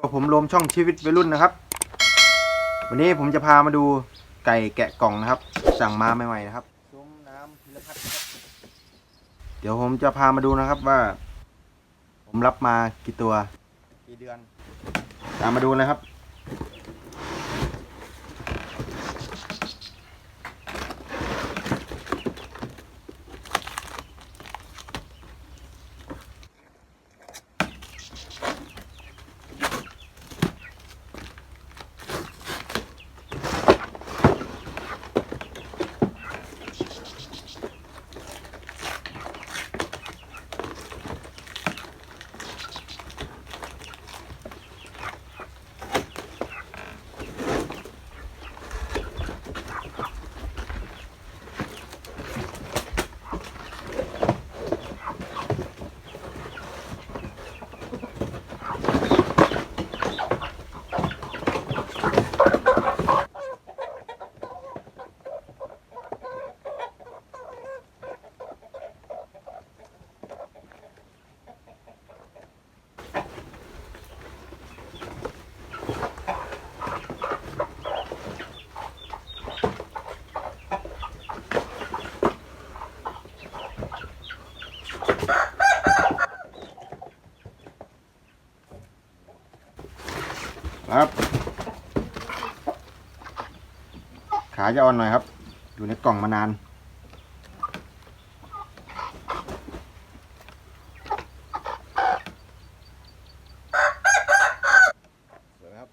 กับผมรวมช่องชีวิตวัยรุ่นนะครับ วันนี้ผมจะพามาดูไก่แกะกล่องนะครับ สั่งมาใหม่ๆนะครับซุ้มน้ำพิรพัฒน์ครับ เดี๋ยวผมจะพามาดูนะครับว่า ผมรับมากี่ตัว กี่เดือน ตามมาดูนะครับ ครับ ขาจะอ่อนหน่อยครับ อยู่ในกล่องมานานสวยไหมครับ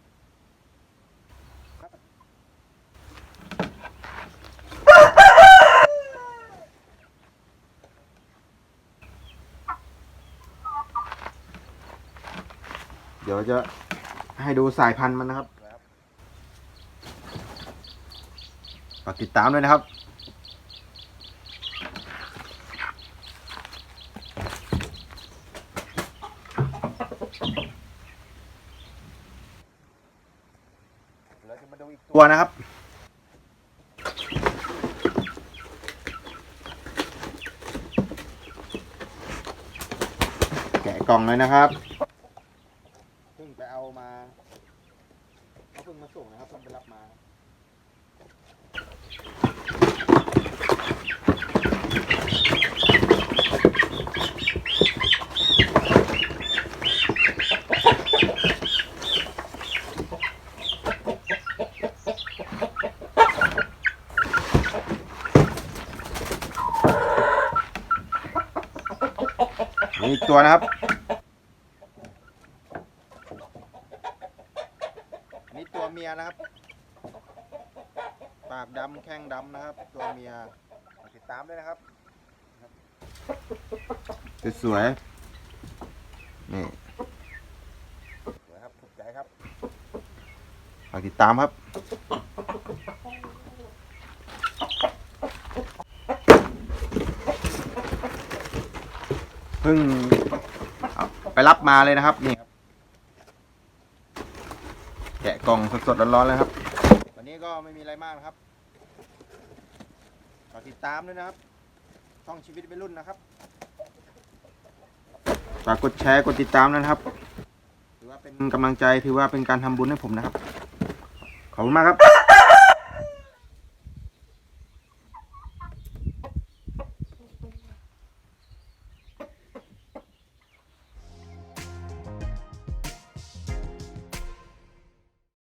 เดี๋ยวจะ ให้ดูสายพันธุ์มันนะครับฝากติดตามด้วยนะครับเราจะมาดูอีกตัวนะครับ แกะกล่องเลยนะครับ พิ่งไปเอามาเขาเพิ่งมาส่งนะครับเพิ่งไปรับมานี่อีกตัวนะครับ นี่ตัวเมียนะครับปากดำแข้งดำนะครับ ตัวเมียฝากติดตามด้วยนะครับ สวยๆนี่สวยครับถูกใจครับฝากติดตามครับ เพิ่งเอาไปรับมาเลยนะครับนี่ครับแกะกล่องสดๆร้อนๆเลยครับ วันนี้ก็ไม่มีอะไรมากนะครับฝากติดตามด้วยนะครับช่องชีวิตวัยรุ่นนะครับฝากกดแชร์กดติดตามด้วยนะครับ ถือว่าเป็นกำลังใจถือว่าเป็นการทำบุญให้ผมนะครับ ขอบคุณมากครับ